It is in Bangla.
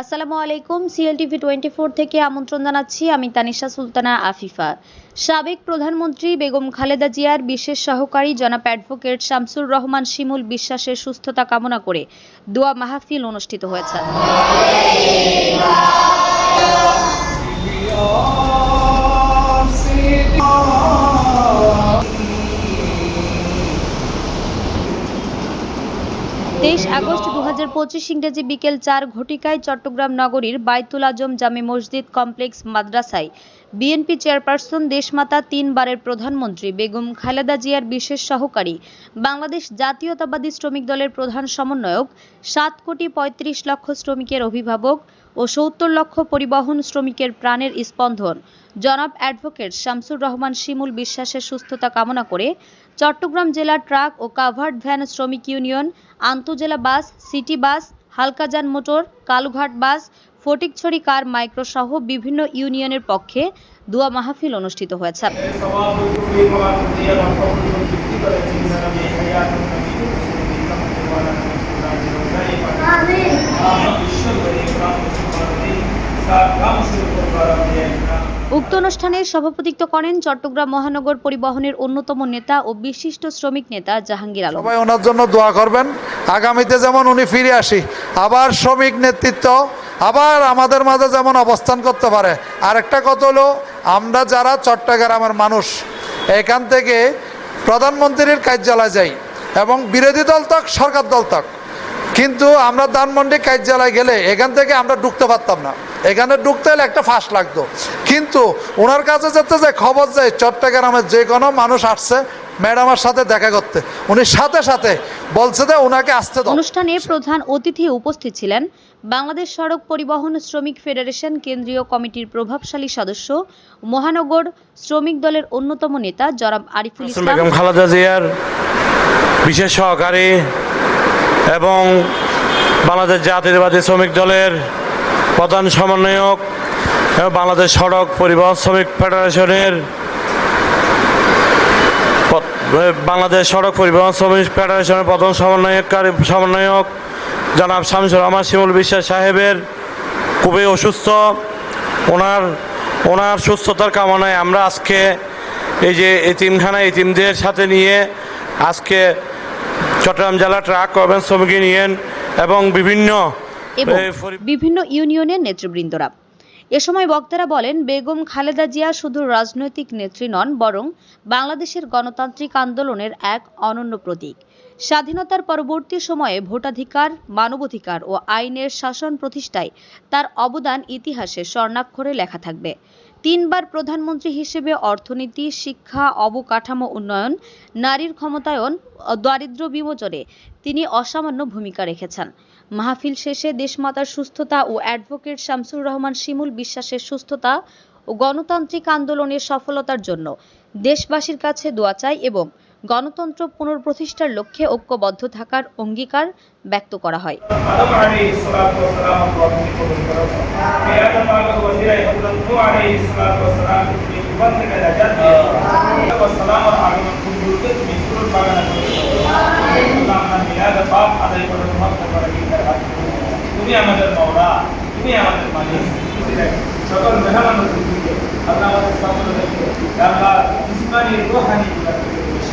আসসালামু আলাইকুম সিএলটিভি টোয়েন্টি ফোর থেকে আমন্ত্রণ জানাচ্ছি আমি তানিশা সুলতানা আফিফা। সাবেক প্রধানমন্ত্রী বেগম খালেদা জিয়ার বিশেষ সহকারী জনাব অ্যাডভোকেট শামসুর রহমান শিমুল বিশ্বাসের সুস্থতা কামনা করে দোয়া মাহফিল অনুষ্ঠিত হয়েছে। তেইশ আগস্ট দু হাজার পঁচিশ ইংরেজি বিকেল চার ঘটিকায় চট্টগ্রাম নগরীর বাইতুল আজম জামে মসজিদ কমপ্লেক্স মাদ্রাসায় বিএনপি চেয়ারপারসন দেশমাতা তিনবারের প্রধানমন্ত্রী বেগম খালেদা জিয়ার বিশেষ সহকারী বাংলাদেশ জাতীয়তাবাদী শ্রমিক দলের প্রধান সমন্বয়ক, সাত কোটি পঁয়ত্রিশ লক্ষ শ্রমিকের অভিভাবক ও সত্তর লক্ষ পরিবহন শ্রমিকের প্রাণের স্পন্দন। জনাব অ্যাডভোকেট শামসুর রহমান শিমুল বিশ্বাসের সুস্থতা কামনা করে চট্টগ্রাম জেলা ট্রাক ও কাভার্ড ভ্যান শ্রমিক ইউনিয়ন, আন্তজেলা bus, city bus, হালকাজান motor, Kalughat bus, Fatikchhari car micro সহ বিভিন্ন ইউনিয়নের পক্ষে দোয়া মাহফিল অনুষ্ঠিত হয়েছে। উক্ত অনুষ্ঠানে সভাপতিত্ব করেন চট্টগ্রাম মহানগর পরিবহনের অন্যতম নেতা ও বিশিষ্ট শ্রমিক নেতা জাহাঙ্গীর আলম। সবাই ওনার জন্য দোয়া করবেন। আগামীতে যেমন উনি ফিরে আসি, আবার শ্রমিক নেতৃত্ব, আবার আমাদের মাঝে যেমন অবস্থান করতে পারে। আরেকটা কথা হলো, আমরা যারা চট্টগ্রামের মানুষ, এখান থেকে প্রধানমন্ত্রীর কার্যালয় যাই এবং বিরোধী দল তক সরকার দল তক কিন্তু আমরা ধানমন্ডি কার্যালয় গেলে এখান থেকে আমরা ঢুকতে পারতাম না। এখানে ঢুকতে হলে একটা ফাঁস লাগতো। কিন্তু ওনার কাছে যেতে যে খবর যায় চট্টগ্রামের যে কোনো মানুষ আসছে ম্যাডামের সাথে দেখা করতে। উনি সাথে সাথে বলছে যে ওনাকে আসতে অনুষ্ঠানে প্রধান অতিথি উপস্থিত ছিলেন বাংলাদেশ সড়ক পরিবহন শ্রমিক ফেডারেশন কেন্দ্রীয় কমিটির প্রভাবশালী সদস্য মহানগর শ্রমিক দলের অন্যতম নেতা জনাব আরিফুল ইসলাম। বেগম খালেদা জিয়ার বিশেষ সহকারী এবং বাংলাদেশ জাতীয়তাবাদী শ্রমিক দলের প্রধান সমন্বয়ক এবং বাংলাদেশ সড়ক পরিবহন শ্রমিক ফেডারেশনের বাংলাদেশ সড়ক পরিবহন শ্রমিক ফেডারেশনের প্রধান সমন্বয়কারী সমন্বয়ক জনাব শামসুর রহমান শিমুল বিশ্বাস সাহেবের খুবই অসুস্থ। ওনার ওনার সুস্থতার কামনায় আমরা আজকে এই যে এতিমখানা এতিমদের সাথে নিয়ে আজকে চট্টগ্রাম জেলা ট্রাক করবেন শ্রমিক ইউনিয়ন এবং বিভিন্ন এবং বিভিন্ন ইউনিয়নের নেতৃবৃন্দরা। এ সময় বক্তারা বলেন বেগম খালেদা জিয়া শুধু রাজনৈতিক নেত্রী নন বরং বাংলাদেশের গণতান্ত্রিক আন্দোলনের এক অনন্য প্রতীক। স্বাধীনতার পরবর্তী সময়ে ভোটাধিকার মানবাধিকার ও আইনের শাসন প্রতিষ্ঠায় তার অবদান ইতিহাসে স্বর্ণাক্ষরে লেখা থাকবে। তিনবার প্রধানমন্ত্রী হিসেবে অর্থনীতি, শিক্ষা, অবকাঠামো উন্নয়ন, নারীর ক্ষমতায়ন দারিদ্র বিমোচনে তিনি অসামান্য ভূমিকা রেখেছেন। মাহফিল শেষে দেশমাতার সুস্থতা ও অ্যাডভোকেট শামসুর রহমান শিমুল বিশ্বাসের সুস্থতা ও গণতান্ত্রিক আন্দোলনের সফলতার জন্য দেশবাসীর কাছে দোয়া চাই এবং গণতন্ত্র পুনঃপ্রতিষ্ঠার লক্ষ্যে ঐক্যবদ্ধ থাকার অঙ্গীকার ব্যক্ত করা হয়। সকল মেহমান আপনার রোহানি